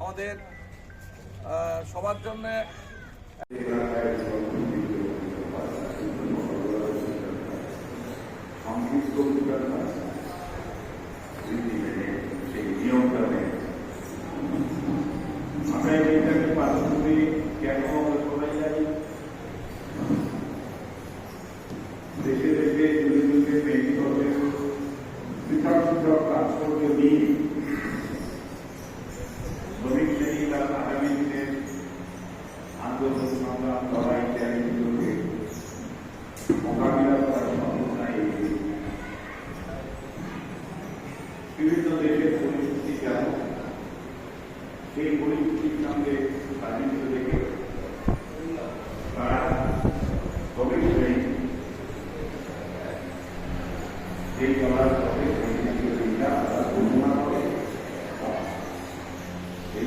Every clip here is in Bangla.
আমাদের সবার জন্যে পালন করি। বিভিন্ন দেশের পরিস্থিতি কেমন? সেই পরিস্থিতির সঙ্গে সান্নিধ্য রেখে তারা চলার পথে সেই দিকটা তারা বর্ণনা করে। এই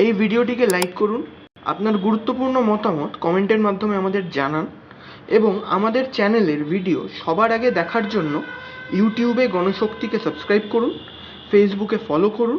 এই ভিডিওটিকে লাইক করুন, আপনার গুরুত্বপূর্ণ মতামত কমেন্টের মাধ্যমে আমাদের জানান এবং আমাদের চ্যানেলের ভিডিও সবার আগে দেখার জন্য ইউটিউবে গণশক্তিকে সাবস্ক্রাইব করুন ফেসবুকে ফলো করুন